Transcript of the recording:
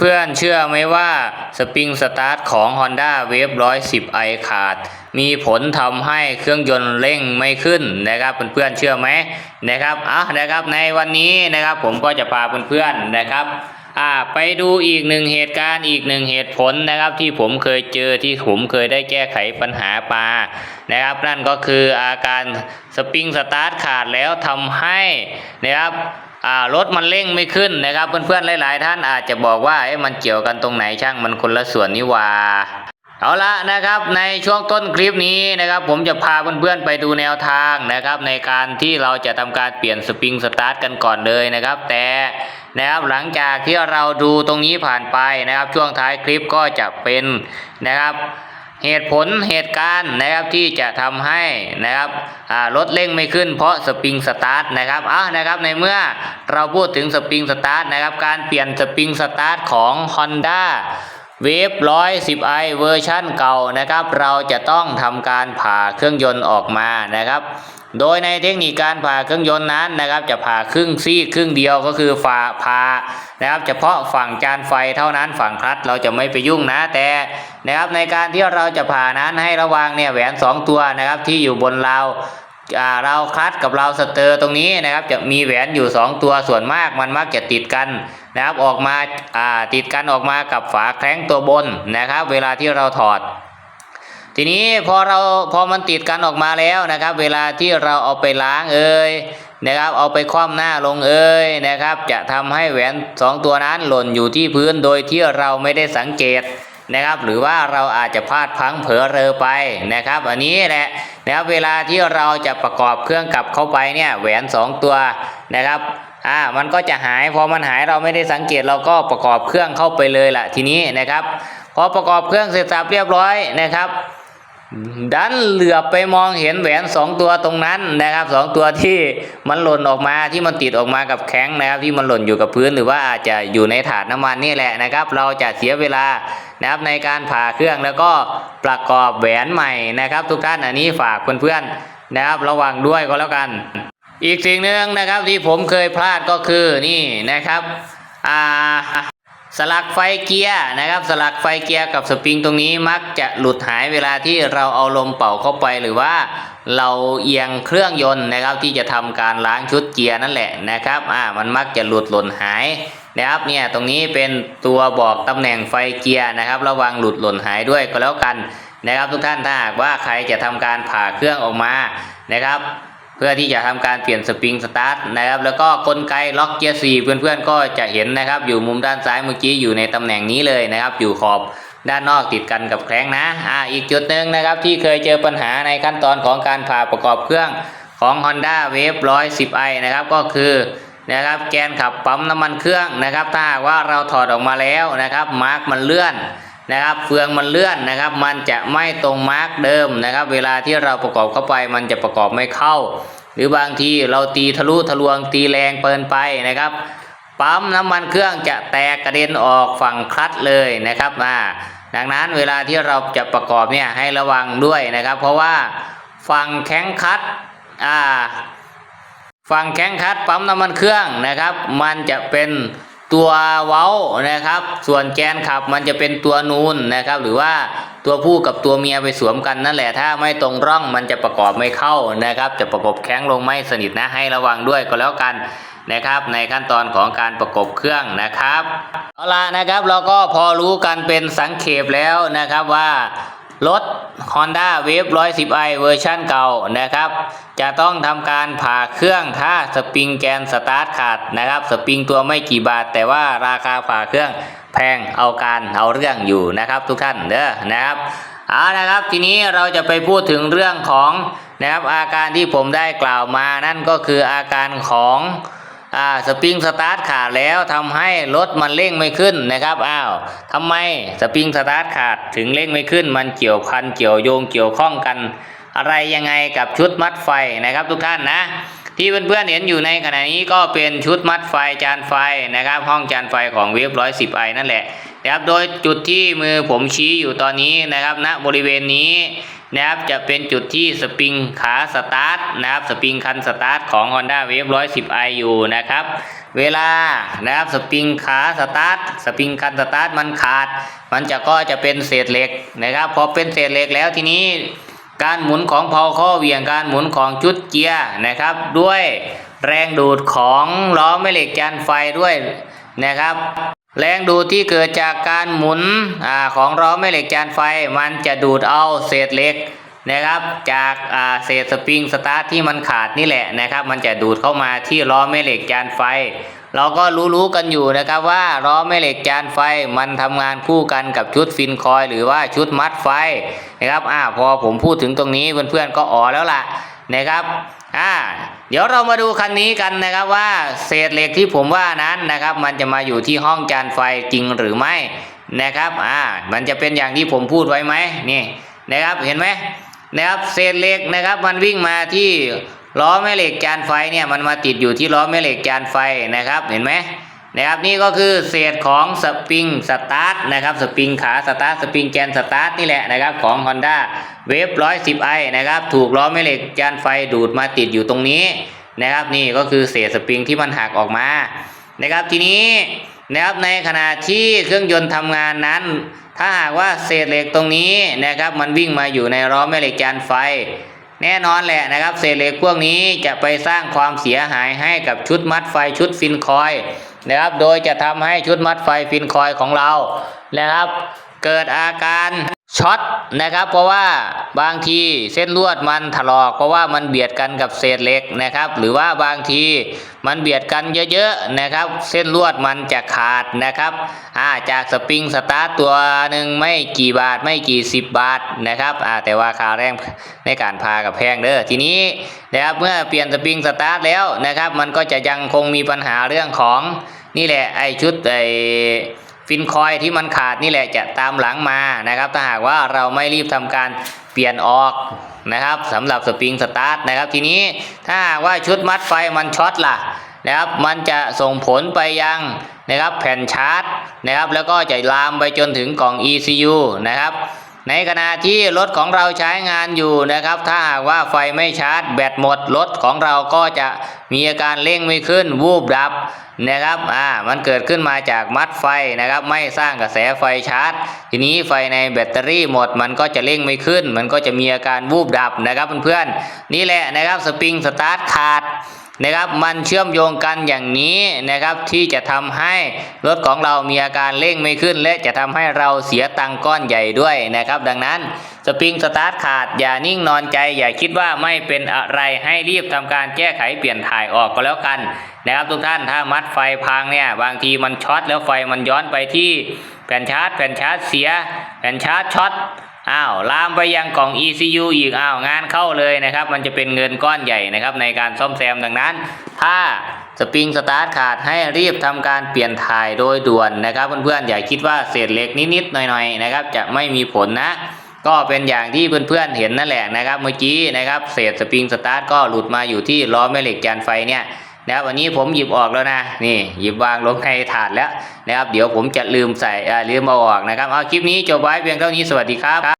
เพื่อนๆเชื่อไหมว่าสปริงสตาร์ทของ Honda Wave 110i ขาด มีผลทำให้เครื่องยนต์เร่งไม่ขึ้นนะครับเพื่อนๆเชื่อไหมนะครับอะนะครับในวันนี้นะครับผมก็จะพาเพื่อนๆนะครับอ่าไปดูอีกหนึ่งเหตุการณ์อีกหนึ่งเหตุผลนะครับที่ผมเคยเจอที่ผมเคยได้แก้ไขปัญหาปานะครับนั่นก็คืออาการสปริงสตาร์ทขาดแล้วทำให้นะครับ รถมันเร่งไม่ขึ้นนะครับ เพื่อนๆหลาย ๆ ท่านอาจจะบอกว่ามันเกี่ยวกันตรงไหนช่างมันคนละส่วนนี่ว่าเอาละนะครับในช่วงต้นคลิปนี้นะครับ ผมจะพาเพื่อนๆไปดูแนวทางนะครับ ในการที่เราจะทำการเปลี่ยนสปริงสตาร์ทกันก่อนเลยนะครับ แต่นะครับหลังจากที่เราดูตรงนี้ผ่านไปนะครับ ช่วงท้ายคลิปก็จะเป็นนะครับ เหตุผลเหตุการณ์นะครับที่จะทำให้นะครับรถเร่งไม่ขึ้นเพราะสปริงสตาร์ทนะครับอะนะครับในเมื่อเราพูดถึงสปริงสตาร์ทนะครับการเปลี่ยนสปริงสตาร์ทของ Honda Wave 110i เวอร์ชันเก่านะครับ เราจะต้องทำการผ่าเครื่องยนต์ออกมานะครับ โดยในเทคนิคการผ่าเครื่องยนต์นั้นนะครับ จะผ่าครึ่งซี่ครึ่งเดียวก็คือฝ่าผ่านะครับ เฉพาะฝั่งจานไฟเท่านั้นฝั่งคลัตเราจะไม่ไปยุ่งนะแต่นะครับในการที่เราจะผ่านั้นให้ระวังเนี่ยแหวน 2 ตัวนะครับที่อยู่บนเราเราคลัตกับเราสเตอร์ตรงนี้นะครับจะมีแหวนอยู่ 2 ตัวส่วนมากมันมักจะติดกันนะครับออกมาาติดกันออกมากับฝาแคร้งตัวบนนะครับ เวลาที่เราถอด ทีนี้พอเราพอมันติดกันออกมาแล้วนะครับ เวลาที่เราเอาไปล้างเอ่ยนะครับ เอาไปคว่ำหน้าลงเอ่ยนะครับ จะทำให้แหวนสองตัวนั้นหล่นอยู่ที่พื้นโดยที่เราไม่ได้สังเกตนะครับ หรือว่าเราอาจจะพลาดพังเผลอเรอไปนะครับ อันนี้แหละนะครับเวลาที่เราจะประกอบเครื่องกลับเข้าไปเนี่ยแหวนสองตัวนะครับอ่ามันก็จะหายพอมันหายเราไม่ได้สังเกตเราก็ประกอบเครื่องเข้าไปเลยล่ะทีนี้นะครับ พอประกอบเครื่องเสร็จสับเรียบร้อยนะครับ ดันเหลือไปมองเห็นแหวนสองตัวตรงนั้นนะครับสองตัวที่มันหล่นออกมาที่มันติดออกมากับแข้งนะครับ ที่มันหล่นอยู่กับพื้นหรือว่าอาจจะอยู่ในถาดน้ำมันนี่แหละนะครับ เราจะเสียเวลานะครับในการผ่าเครื่องแล้วก็ประกอบแหวนใหม่นะครับ ทุกท่านอันนี้ฝากเพื่อนๆนะครับ ระวังด้วยก็แล้วกัน อีกสิ่งหนึ่งนะครับที่ผมเคยพลาดก็คือนี่นะครับอ่า สลักไฟเกียร์นะครับ สลักไฟเกียร์กับสปริงตรงนี้มักจะหลุดหายเวลาที่เราเอาลมเป่าเข้าไปหรือว่าเราเอียงเครื่องยนต์นะครับที่จะทำการล้างชุดเกียร์นั่นแหละนะครับอ่ามันมักจะหลุดหล่นหายนะครับเนี่ยตรงนี้เป็นตัวบอกตำแหน่งไฟเกียร์นะครับ ระวังหลุดหล่นหายด้วยก็แล้วกันนะครับทุกท่านถ้าหากว่าใครจะทำการผ่าเครื่องออกมานะครับ เพื่อที่จะทำการเปลี่ยนสปริงสตาร์ทนะครับ แล้วก็กลไกล็อกเกียร์สี่เพื่อนๆก็จะเห็นนะครับ อยู่มุมด้านซ้ายเมื่อกี้อยู่ในตำแหน่งนี้เลยนะครับ อยู่ขอบด้านนอกติดกันกับแข้งนะอ่าอีกจุดหนึ่งนะครับที่เคยเจอปัญหาในขั้นตอนของการผ่าประกอบเครื่องของ Honda Wave 110i นะครับก็คือนะครับแกนขับปั๊มน้ำมันเครื่องนะครับ ถ้าหากว่าเราถอดออกมาแล้วนะครับมาร์กมันเลื่อน นะครับเฟืองมันเลื่อนนะครับ มันจะไม่ตรงมาร์กเดิมนะครับ เวลาที่เราประกอบเข้าไป มันจะประกอบไม่เข้า หรือบางทีเราตีทะลุทะลวงตีแรงเปินไปนะครับ ปั๊มน้ำมันเครื่องจะแตกกระเด็นออกฝั่งคลัตช์เลยนะครับอ่าดังนั้นเวลาที่เราจะประกอบเนี่ยให้ระวังด้วยนะครับ เพราะว่าฝั่งแข้งคลัตอ่าฝั่งแข้งคลัดปั๊มน้ำมันเครื่องนะครับ มันจะเป็น ตัวเว้านะครับ ส่วนแกนขับมันจะเป็นตัวนูนนะครับ หรือว่าตัวผู้กับตัวเมียไปสวมกันนั่นแหละถ้าไม่ตรงร่องมันจะประกอบไม่เข้านะครับ จะประกบแข้งลงไม่สนิทนะให้ระวังด้วยก็แล้วกันนะครับ ในขั้นตอนของการประกบเครื่องนะครับเอาละนะครับเราก็พอรู้กันเป็นสังเขปแล้วนะครับว่ารถ Honda Wave 110i เวอร์ชันเก่านะครับ จะต้องทำการผ่าเครื่องถ้าสปริงแกนสตาร์ทขาดนะครับ สปริงตัวไม่กี่บาท แต่ว่าราคาผ่าเครื่องแพงเอาการเอาเรื่องอยู่นะครับ ทุกท่านเด้อนะครับเอานะครับทีนี้เราจะไปพูดถึงเรื่องของนะครับอาการที่ผมได้กล่าวมานั่นก็คืออาการของอ่าสปริงสตาร์ทขาดแล้วทำให้รถมันเร่งไม่ขึ้นนะครับอ้าวทำไมสปริงสตาร์ทขาดถึงเร่งไม่ขึ้น มันเกี่ยวพันเกี่ยวโยงเกี่ยวข้องกัน อะไรยังไงกับชุดมัดไฟนะครับทุกท่านนะ ที่เพื่อนๆเห็นอยู่ในขณะนี้ก็เป็นชุดมัดไฟจานไฟนะครับ ห้องจานไฟของเวฟร้อยสิบไอนั่นแหละนะครับโดยจุดที่มือผมชี้อยู่ตอนนี้นะครับณบริเวณนี้นะครับจะเป็นจุดที่สปริงขาสตาร์ทนะครับสปริงคันสตาร์ทของ Honda Wave 110i อยู่นะครับเวลานะครับสปริงขาสตาร์ทสปริงคันสตาร์ทมันขาด มันจะก็จะเป็นเศษเหล็กนะครับพอเป็นเศษเหล็กแล้วทีนี้ การหมุนของเพาข้อเหวี่ยงการหมุนของจุดเกียร์นะครับ ด้วยแรงดูดของล้อแม่เหล็กจานไฟด้วยนะครับ แรงดูดที่เกิดจากการหมุนอของล้อแม่เหล็กจานไฟ มันจะดูดเอาเศษเหล็กนะครับ จากาเศษสปริงสตาร์ทที่มันขาดนี่แหละนะครับ มันจะดูดเข้ามาที่ล้อแม่เหล็กจานไฟ เราก็รู้ๆกันอยู่นะครับว่าล้อแม่เหล็กจานไฟมันทำงานคู่กันกับชุดฟินคอย หรือว่าชุดมัดไฟนะครับอ่าพอผมพูดถึงตรงนี้เพื่อนๆก็อ๋อแล้วล่ะนะครับอ่าเดี๋ยวเรามาดูคันนี้กันนะครับว่าเศษเหล็กที่ผมว่านั้นนะครับ มันจะมาอยู่ที่ห้องจานไฟจริงหรือไม่นะครับอ่ามันจะเป็นอย่างที่ผมพูดไว้ไหมนี่นะครับเห็นไหมนะครับเศษเหล็กนะครับมันวิ่งมาที่ ล้อแม่เหล็กจานไฟเนี่ยมันมาติดอยู่ที่ล้อแม่เหล็กจานไฟนะครับเห็นไหมนะครับนี่ก็คือเศษของสปริงสตาร์ทนะครับสปริงขาสตาร์ทสปริงแกนสตาร์ทนี่แหละนะครับของ Honda w a v 110 i นะครับถูกล้อแม่เหล็กจานไฟดูดมาติดอยู่ตรงนี้นะครับนี่ก็คือเศษสปริงที่มันหักออกมานะครับทีนี้นะครับในขณะที่เครื่องยนต์ทำงานนั้น ถ้าหากว่าเศษเหล็กตรงนี้นะครับมันวิ่งมาอยู่ในล้อแม่เหล็กจานไฟ แน่นอนแหละนะครับเศษเหล็กพวกนี้จะไปสร้างความเสียหายให้กับชุดมัดไฟชุดฟินคอยนะครับ โดยจะทำให้ชุดมัดไฟฟินคอยของเรานะครับ เกิดอาการช็อตนะครับเพราะว่าบางทีเส้นลวดมันถลอกเพราะว่ามันเบียดกันกับเศษเหล็กนะครับ หรือว่าบางทีมันเบียดกันเยอะๆนะครับ เส้นลวดมันจะขาดนะครับอ่าจากสปริงสตาร์ทตัวหนึ่งไม่กี่บาทไม่กี่สิบบาทนะครับอ่าแต่ว่าค่าแรงในการพากับแพงเด้อทีนี้นะครับเมื่อเปลี่ยนสปริงสตาร์ทแล้วนะครับ มันก็จะยังคงมีปัญหาเรื่องของนี่แหละไอชุดไอ ฟินคอยที่มันขาดนี่แหละจะตามหลังมานะครับ ถ้าหากว่าเราไม่รีบทำการเปลี่ยนออกนะครับสำหรับสปริงสตาร์ทนะครับ ทีนี้ถ้าหากว่าชุดมัดไฟมันช็อตล่ะนะครับมันจะส่งผลไปยังนะครับแผ่นชาร์จนะครับ แล้วก็จะลามไปจนถึงกล่อง ECU นะครับ ในขณะที่รถของเราใช้งานอยู่นะครับ ถ้าหากว่าไฟไม่ชาร์จแบตหมดรถของเราก็จะมีอาการเร่งไม่ขึ้นวูบดับ นะครับ อ่า มันเกิดขึ้นมาจากมัดไฟนะครับ ไม่สร้างกระแสไฟชาร์จ ทีนี้ไฟในแบตเตอรี่หมด มันก็จะเร่งไม่ขึ้น มันก็จะมีอาการวูบดับนะครับเพื่อนๆ นี่แหละนะครับ สปริงสตาร์ทขาด นะครับมันเชื่อมโยงกันอย่างนี้นะครับที่จะทำให้รถของเรามีอาการเร่งไม่ขึ้น และจะทำให้เราเสียตังก้อนใหญ่ด้วยนะครับ ดังนั้นสปริงสตาร์ทขาดอย่านิ่งนอนใจ อย่าคิดว่าไม่เป็นอะไรให้รีบทำการแก้ไขเปลี่ยนถ่ายออกก็แล้วกันนะครับทุกท่านถ้ามัดไฟพังเนี่ยบางทีมันช็อตแล้วไฟมันย้อนไปที่แผ่นชาร์จแผ่นชาร์จเสีย แผ่นชาร์จช็อต อ้าวลามไปยังกล่อง ECU อีกอ้าวงานเข้าเลยนะครับ มันจะเป็นเงินก้อนใหญ่นะครับในการซ่อมแซมดังนั้น ถ้าสปริงสตาร์ทขาดให้รีบทำการเปลี่ยนถ่ายโดยด่วนนะครับเพื่อนๆอย่าคิดว่าเศษเหล็กนิดๆหน่อยๆนะครับจะไม่มีผลนะ ก็เป็นอย่างที่เพื่อนๆเห็นนั่นแหละนะครับ เมื่อกี้นะครับเศษสปริงสตาร์ทก็หลุดมาอยู่ที่ล้อแม่เหล็กจานไฟเนี่ยนะครับวันนี้ผมหยิบออกแล้วนะนี่หยิบวางลงในถาดแล้วนะครับ เดี๋ยวผมจะลืมใส่ลืมเอาออกนะครับเอาคลิปนี้จบไว้เพียงเท่านี้สวัสดีครับ